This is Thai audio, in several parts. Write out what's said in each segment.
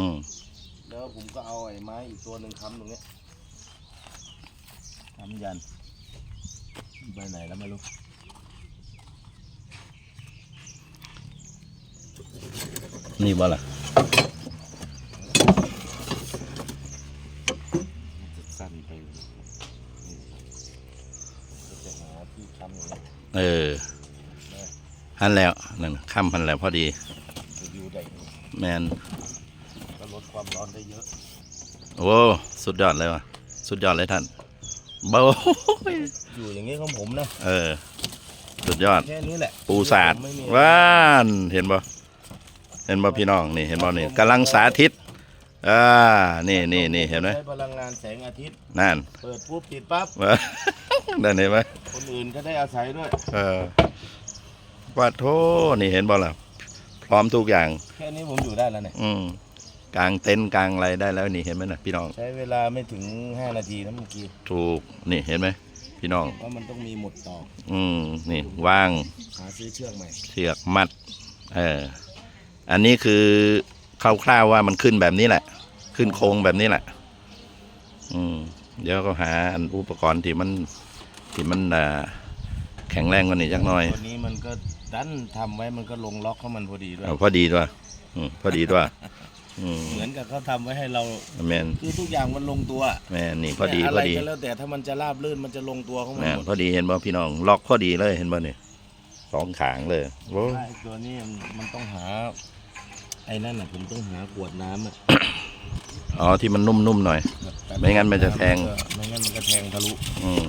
อืมแล้วผมก็เอาไอ้ไม้อีกตัวหนึ่งค้ำตรงเนี้ยค้ำยันไปไหนแล้วไม่รู้นี่บ่ล่ะจะสั้นไปนี่ก็จะหาที่ค้ำอย่างเงี้ยเออหันแล้วนั่นค่ำหันแล้วพอดีจะอยู่ได้แมนก็ลด ความร้อนได้เยอะ โอ้สุดยอดเลยว่ะ สุดยอดเลยท่านเบาอยู่อย่างนี้ของผมนะ เออ สุดยอด แค่นี้แหละ ปูสาดไม่มีว่านเห็นบ่เห็นบ่พี่น้องนี่เห็นบ่นี่กำลังสาธิตอ่านี่นี่นี่เห็นไหมใช้พลังงานแสงอาทิตย์นั่น เปิดปุ๊บติดปั๊บว่านั่นเห็นไหมคนอื่นก็ได้อาศัยด้วย เออว่าโทนี่เห็นบ่ล่ะพร้อมทุกอย่าง แค่นี้ผมอยู่ได้แล้วเนี่ยอืม กลางเต็นท์กลางอะไรได้แล้วนี่เห็นไหมนะพี่น้อง ใช้เวลาไม่ถึง 5 นาทีนะเมื่อกี้ถูกนี่เห็นไหมพี่น้อง เพราะมันต้องมีหมดต่อกอืมนี่วางหาซื้อเชือกใหม่เชือกมัดเอออันนี้คือคร่าวๆว่ามันขึ้นแบบนี้แหละ ขึ้นโค้งแบบนี้แหละ อืมเดี๋ยวก็หาอันอุปกรณ์ที่มันที่มันอ่าแข็งแรงกว่านี้จักหน่อย ตัวนี้มันก็ดันทำไว้มันก็ลงล็อกเข้ามันพอดีด้วย เอาพอดีด้วยอืมพอดีด้วยอืม เหมือนกับเขาทำไว้ให้เราแมนคือทุกอย่างมันลงตัวแมนนี่พอดีเนี่ยอะพไรอดีก็แล้วแต่ถ้ามันจะราบลื่นมันจะลงตัวของมันแมนหมดพอดีเห็นบ่พี่น้อง ล็อกพอดีเลยเห็นบ่เนี่ยสองขางเลยโอ้ไอ้ตัวนี้มันต้องหา ไอ้นั่นน่ะผมต้องหาขวดน้ำอะอ๋อที่มันนุ่มๆหน่อย ไม่งั้นมันจะแทงไม่งั้นมันก็แทงทะลุอืม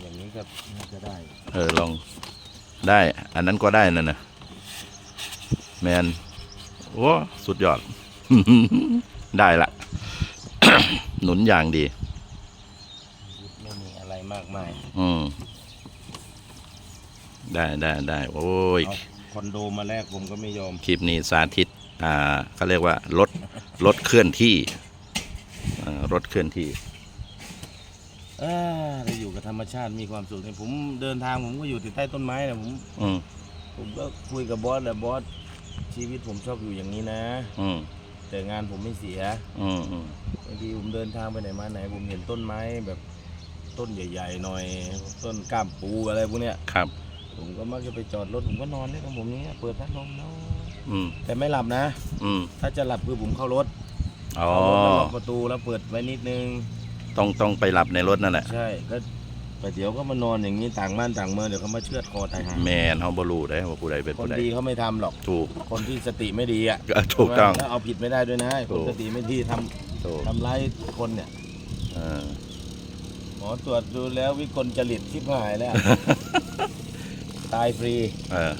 อย่างนี้ก็น่าจะได้ เออลองได้ อันนั้นก็ได้นั่นนะแมน โอ้สุดยอด ได้ละ หนุนอย่างดี ไม่มีอะไรมากมาย อืม ได้ได้ได้โอ้ย เอาคอนโดมาแลกผมก็ไม่ยอม คลิปนี้สาธิต อ่าเขาเรียกว่า รถ รถเคลื่อนที่อ่ารถเคลื่อนที่เออเราอยู่กับธรรมชาติมีความสุขเนี่ยผมเดินทางผมก็อยู่ที่ใต้ต้นไม้นะผม อืมผมก็คุยกับบอสแหละบอส ชีวิตผมชอบอยู่อย่างนี้นะ อืมแต่งานผมไม่เสียอืมอืมบางทีผมเดินทางไปไหนมาไหน ผมเห็นต้นไม้แบบต้นใหญ่ ๆ หน่อย ต้นกล้ามปูอะไรพวกเนี้ยครับ ผมก็มักจะไปจอดรถผมก็นอนเล่นของผมอย่างเนี้ยเปิดพัดลมเนาะอืมแต่ไม่หลับนะ อืมถ้าจะหลับคือผมเข้ารถอ๋อเข้ารถแล้วล็อกประตูแล้วเปิดไว้นิดนึง ต้องต้องไปหลับในรถนั่นแหละ ใช่ก็ แต่เดี๋ยวก็มานอนอย่างนี้ต่างบ้านต่างเมืองเดี๋ยวเขามาเชือดคอตายหาแมนเฮาบ่รู้ได้ว่าผู้ใดเป็นคนผู้ใดดีเขาไม่ทำหรอก ถูก คนที่สติไม่ดีอะก็ถูกต้อง ถ้าเอาผิดไม่ได้ด้วยนะคถูนกสติไม่ดีทำถูกทำร้ายคนเนี่ยเออหมอตรวจดูแล้ววิกลจริตชิบหายแล้ว ตายฟรีเออ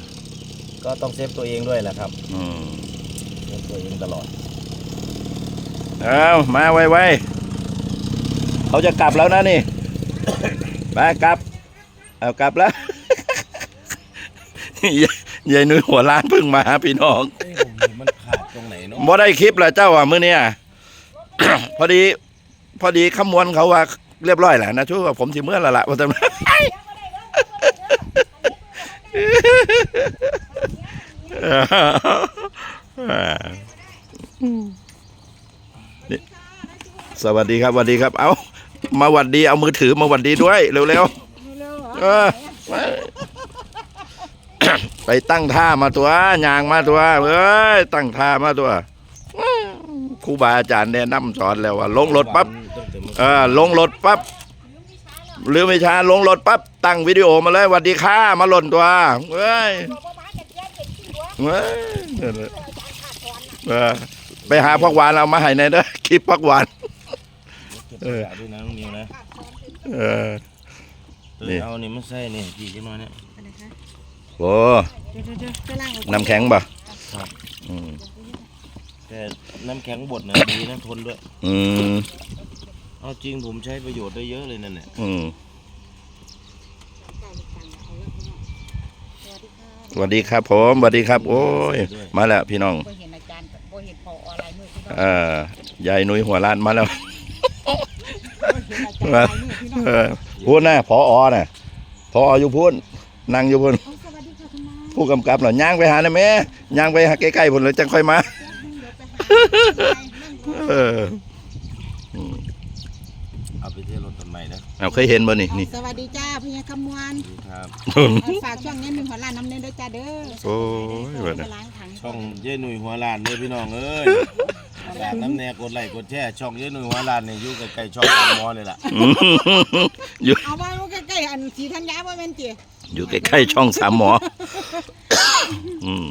ก็ต้องเซฟตัวเองด้วยแหละครับอืมเซฟตัวเองตลอด เอามาไวๆเขาจะกลับแล้วนะนี่ มากลับ เอากลับแล้วยายยายนุ้ยหัวล้านเพิ่งมาพี่น้องเอ้ยผมเห็นมันขาดตรงไหนเนาะบ่ได้คลิปแล้วเจ้าอะมื้อเนี้ยพอดี พอดีขมวนเขาว่าเรียบร้อยแล้วนะช่วยว่าผมสิเมื่อและละว่าแต่นี่สวัสดีครับสวัสดีครับ เอา มาหวัดดีเอามือถือมาหวัดดีด้วย เร็วเร็วเหรอๆเออไปตั้งท่ามาตัวยางมาตัวเอ้ยตั้งท่ามาตัวครูบาอาจารย์แนะนำสอนแล้วว่า ลงรถปั๊บตั้งแต่เมื่อเออลงรถปั๊บหรือไม่ช้าลงรถปั๊บตั้งวิดีโอมาเลยหวัดดีค่ะมาหล่นตัวเอ้ยบอกว่าหมาจะแก้เจ็บที่หัวเอ้ยนั่นแหละเอออาจารย์ขาดสอนน่ะเออไปหาพักหวานเอามาให้ในอยเด้อคลิปพักหวาน เก็บเอขอยะด้วยนะน้องนิวนะขาดสอนสิเออ เอนี่ อเอานี่ไม่ใช่นี่พี่ขึ้นมาเนี่ยอะไรคะโอ้เดี๋ยวเดี๋ยวเดี๋ยวไปล้างออกน้ำแข็งป่ะครับอืมแต่น้ำแข็งบดนะดีนะทนด้วย อืมเอาจริงผมใช้ประโยชน์ได้เยอะเลยนั่นแหละอืมใส่ลูกตังค์เอาแล้วพี่น้องสวัสดีค่ะสวัสดีครับผมสวัสดีครับ โอ้ยมาแล้วพี่น้องบ่เห็นอาจารย์บ่เห็นพออะไรมือพี่น้องเอ่อยายนุ้ยหัวล้านมาแล้ว บ่เห็นอาจารย์ลายมือ พี่น้องเออพูดนะพออน่ะพออยู่พูดนั่งอยู่พูดเอาสวัสดีค่ะคุณน้าผู้กำกับเหรอย่างไปหาหนะแม่ย่างไปหาใกล้ๆพุ่นเลยจังค่อยมาแป๊บนึงเดี๋ยวไปหาเอออืมเอาไปเที่ยวรถต้นไม้นะเอาเคยเห็นบ่นี่นี่สวัสดีจ้าพี่คำมวนดูครับฝากช่องนี้หนึ่งหัวล้านน้ำเน้นด้วยจ้าเด้อโอ้ยเปิเบิดดน่ะล้างถังช่องเย้หนุ่ยหัวลานเลยพี่น้องเอ้ย ฝากน้ำแน่กดไลค์กดแชร์ช่องเย้หนุ่ยหัวลานเนี่ยอยู่ใกล้ๆช่องคุณหมอเลยล่ะอยู่เอาไว้ใกล้ๆอันสีธัญญาว่าเป็นจีอยู่ใกล้ๆช่องสามหมออืม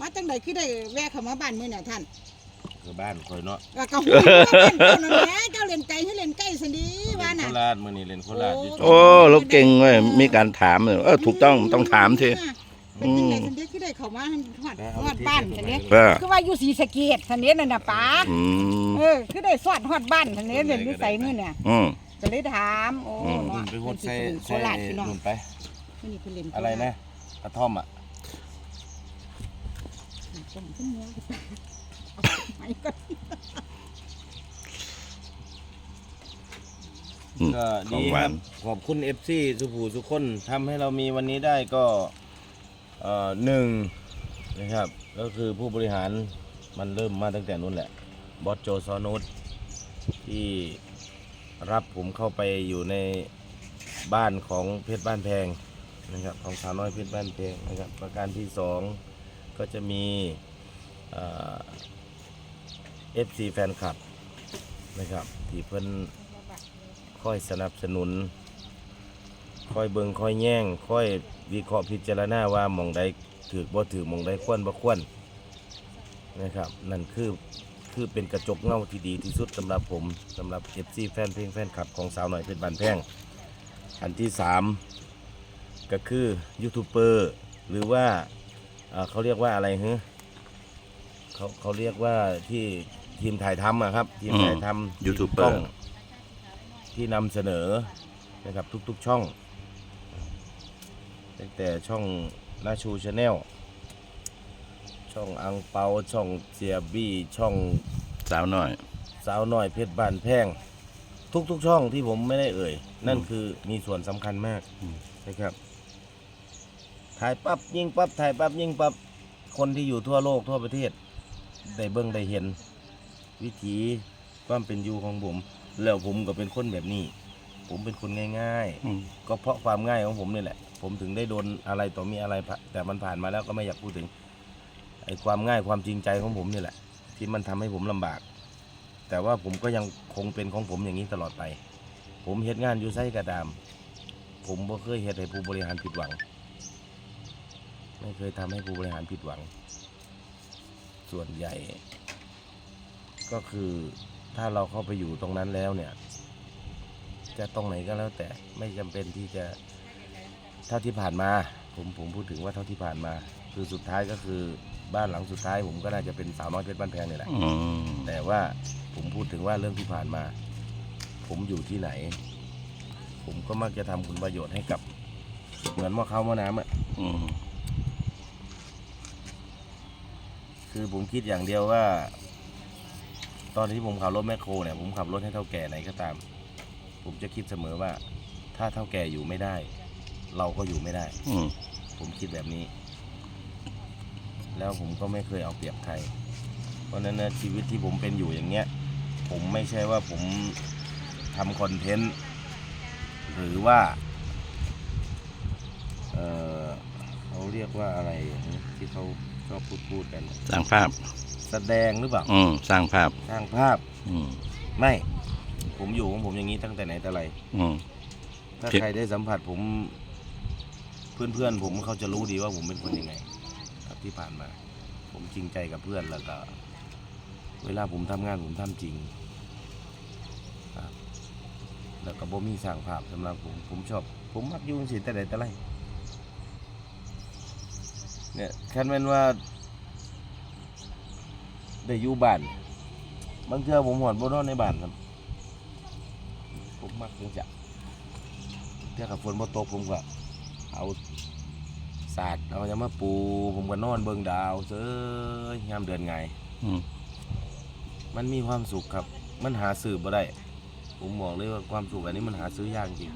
มาจังไดคือได้แวะเข้ามาบ้านมื้อน่ะท่านคือบ้านคอยเนาะก็ก็ฮู้ว่าเป็นเจ้านั่นแหละเจ้าเล่นไก่ให้เล่นไก่สันดีว่าเล่นน่ะโคราชมื้อนี้เล่นโคราชอยู่ช่องโอ้เราเก่งเว้ยมีการถามเลยเออถูกต้องต้องถามที เป็นจังไดสันดีคือได้เข้ามาฮอดฮอดบ้านสันดีเออคือว่าอยู่ศรีสะเกษสันดีนั่นน่ะป๋าอืมเออคือได้สอดฮอดบ้านสันดีเล่นนิสัยมื้อเนี่ยอืม ก็เลยถามโอ้อืมนุ่เนาะนไปโคตรเพิ่ใส่นสิเป็นโคใส่ราชพี่น้องนุ่นไปมื้อนี้เพิ่นเล่นโคราชอะไรนะกระท่อมอะจังขึ้นเนื้อเอาไปก่อนอืมก็ขอดีงหควารันบขอบคุณเอฟซีสุภูสุคนทำให้เรามีวันนี้ได้ก็เอ่อ หนึ่งนะครับก็คือผู้บริหารมันเริ่มมาตั้งแต่นู้นแหละบอสโจซอนุสที่รับผมเข้าไปอยู่ในบ้านของเพชรบ้านแพงนะครับของสาวน้อยเพชรบ้านแพงนะครับประการที่สองก็จะมีเอฟซีแฟนคลับนะครับที่เพิ่นค่อยสนับสนุน ค่อยเบิงค่อยแย่งค่อยวิเคราะห์พิจารณาว่าหมองใดถือบ่ถือหมองใดควรบ่ควรนะครับ นั่นคือคือเป็นกระจกเงาที่ดีที่สุดสำหรับผมสำหรับ FC แฟนเพลงแฟนคลับของสาวหน่อยเป็นบันแพงอันที่สามก็คือยูทูบเบอร์หรือว่าเอ่อเขาเรียกว่าอะไรฮะเขาเขาเรียกว่าที่ทีมถ่ายทำอะครับ ทีมถ่ายทำยูทูบเบอร์ทีมกล้งที่นำเสนอนะครับทุก ๆ ช่อง ตั้งแต่ช่องนาชูชาแนลช่องอังเปาช่องเสียบี้ช่องสาวน้อย สาวน้อยเพชรบ้านแพงทุกๆช่องที่ผมไม่ได้เอ่ย นั่นคือมีส่วนสำคัญมากอืมนะครับ ถ่ายปั๊บยิงปั๊บถ่ายปั๊บยิงปั๊บคนที่อยู่ทั่วโลกทั่วประเทศ ได้เบิ่งได้เห็น วิถีความเป็นอยู่ของผม แล้วผมก็เป็นคนแบบนี้ ผมเป็นคนง่าย อืม ๆ ก็เพราะความง่ายของผมนี่แหละ ผมถึงได้โดนอะไรต่อมีอะไรผ่าแต่มันผ่านมาแล้วก็ไม่อยากพูดถึงไอ้ความง่ายความจริงใจของผมนี่แหละ ที่มันทำให้ผมลำบาก แต่ว่าผมก็ยังคงเป็นของผมอย่างนี้ตลอดไป ผมเฮ็ดงานอยู่ไส้กระดาม ผมบ่เคยเฮ็ดให้ผู้บริหารผิดหวัง ไม่เคยทำให้ผู้บริหารผิดหวัง ส่วนใหญ่ ก็คือถ้าเราเข้าไปอยู่ตรงนั้นแล้วเนี่ย จะตรงไหนก็แล้วแต่ไม่จำเป็นที่จะเท่าที่ผ่านมา ผมผมพูดถึงว่าเท่าที่ผ่านมา คือสุดท้ายก็คือบ้านหลังสุดท้าย ผมก็น่าจะเป็นสาวน้อยเพชรบ้านแพงนี่แหละอืมแต่ว่าผมพูดถึงว่าเรื่องที่ผ่านมา ผมอยู่ที่ไหน ผมก็มักจะทำคุณประโยชน์ให้กับ เหมือนหม้อข้าวหม้อน้ำอะอืมคือผมคิดอย่างเดียวว่า ตอนที่ผมขับรถแมคโครเนี่ยผมขับรถให้เท่าแก่ไหนก็ตาม ผมจะคิดเสมอว่า ถ้าเท่าแก่อยู่ไม่ได้ เราก็อยู่ไม่ได้ อืมผมคิดแบบนี้ แล้วผมก็ไม่เคยเอาเปรียบใคร เพราะฉะนั้นนะชีวิตที่ผมเป็นอยู่อย่างเงี้ย ผมไม่ใช่ว่าผมทำคอนเทนต์หรือว่า เออเขาเรียกว่าอะไรนะที่เขาชอบพูดพูดกัน สร้างภาพ แสดงหรือเปล่าอืมสร้างภาพ สร้างภาพอืม ไม่ ผมอยู่ของผมอย่างนี้ตั้งแต่ไหนแต่ไรอืม ถ้าเพียงใครได้สัมผัสผม เพื่อนๆผมเขาจะรู้ดีว่าผมเป็นคนยังไง ครับที่ผ่านมา ผมจริงใจกับเพื่อนแล้วก็ เวลาผมทำงานผมทำจริงครับแล้วก็บ่มีสร้างภาพสำหรับผมผมชอบ ผมมักอยุ่จังสิแต่ไหนแต่ไรเนี่ยคันแม่นว่า ได้อยู่บ้าน บางเทื่อผมหอนบนนอนในบ้านครับผ มมักจังจะเทื่อกับฝนบ่ตกผมก็เอาศาสตร์เอาจะมาปู ผมก็นอนเบิ่งดาวเซ้ยยามเดือนไง อืมมันมีความสุขครับ มันหาซื้อบ่ได้ ผมบอกเลยว่าความสุขอันนี้มันหาซื้อยากจริง